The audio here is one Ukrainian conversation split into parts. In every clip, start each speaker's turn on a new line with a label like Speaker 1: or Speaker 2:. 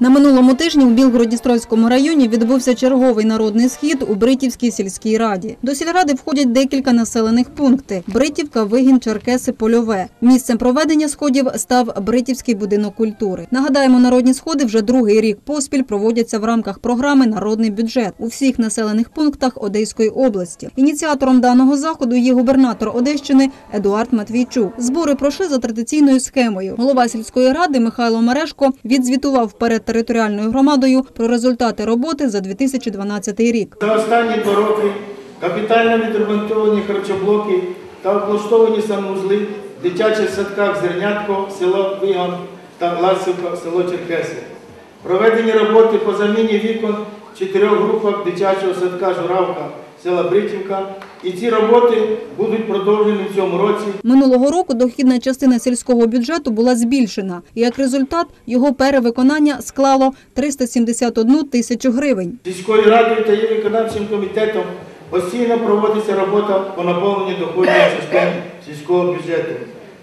Speaker 1: На минулому тижні у Білгород-Дністровському районі відбувся черговий народний схід у Бритівській сільській раді. До сільради входять декілька населених пунктів: Бритівка, Вигін, Черкеси, Польове. Місцем проведення сходів став Бритівський будинок культури. Нагадаємо, народні сходи вже другий рік поспіль проводяться в рамках програми Народний бюджет у всіх населених пунктах Одеської області. Ініціатором даного заходу є губернатор Одещини Едуард Матвійчук. Збори пройшли за традиційною схемою. Голова сільської ради Михайло Мерешко відзвітував перед територіальною громадою про результати роботи за 2012 рік.
Speaker 2: За останні два роки капітально відремонтовані харчоблоки та облаштовані санузли в дитячих садках Зернятко, село Вигон та Ласівка, село Черкеси. Проведені роботи по заміні вікон в чотирьох групах дитячого садка Журавка, села Бритівка. І ці роботи будуть продовжені в цьому році
Speaker 1: Минулого року дохідна частина сільського бюджету була збільшена, і як результат його перевиконання склало 371 тисячу гривень.
Speaker 2: сільською радою та її виконавчим комітетом постійно проводиться робота по наповненню частини сільського бюджету.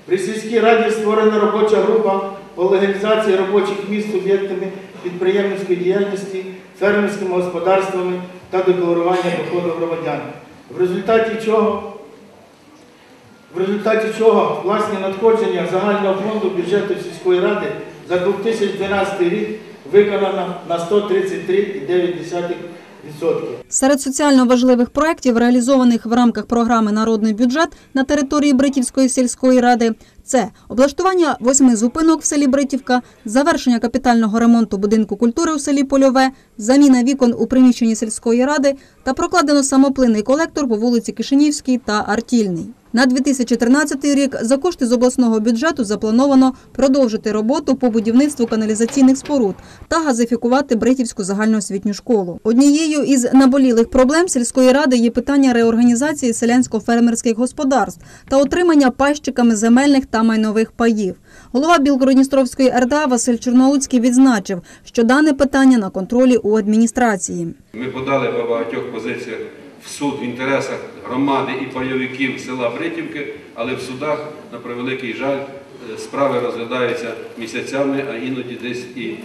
Speaker 2: При сільській раді створена робоча група по легалізації робочих місць суб'єктами підприємницької діяльності, фермерськими господарствами та декларування доходу громадян. В результаті чого в результаті чого власні надходження загального фонду бюджету сільської ради за 2012 рік виконано на 133,9%.
Speaker 1: Серед соціально важливих проєктів, реалізованих в рамках програми Народний бюджет на території Бритівської сільської ради, це облаштування восьми зупинок в селі Бритівка, завершення капітального ремонту будинку культури у селі Польове, заміна вікон у приміщенні сільської ради та прокладено самоплинний колектор по вулиці Кишинівській та Артільний. На 2013 рік за кошти з обласного бюджету заплановано продовжити роботу по будівництву каналізаційних споруд та газифікувати Бритівську загальноосвітню школу. Однією із наболілих проблем сільської ради є питання реорганізації селянсько-фермерських господарств та отримання пащиками земельних та майнових паїв. Голова Білгородністровської РДА Василь Чорноуцький відзначив, що дане питання на контролі у адміністрації.
Speaker 3: Ми подали по багатьох позиціях в суд в інтересах громади і пайовиків села Бритівки, але в судах, на превеликий жаль, е, справи розглядаються місяцями, а іноді десь і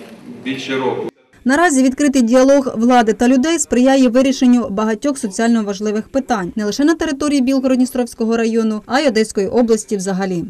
Speaker 3: більше року.
Speaker 1: Наразі відкритий діалог влади та людей сприяє вирішенню багатьох соціально важливих питань не лише на території Білгородністровського району, а й Одеської області взагалі.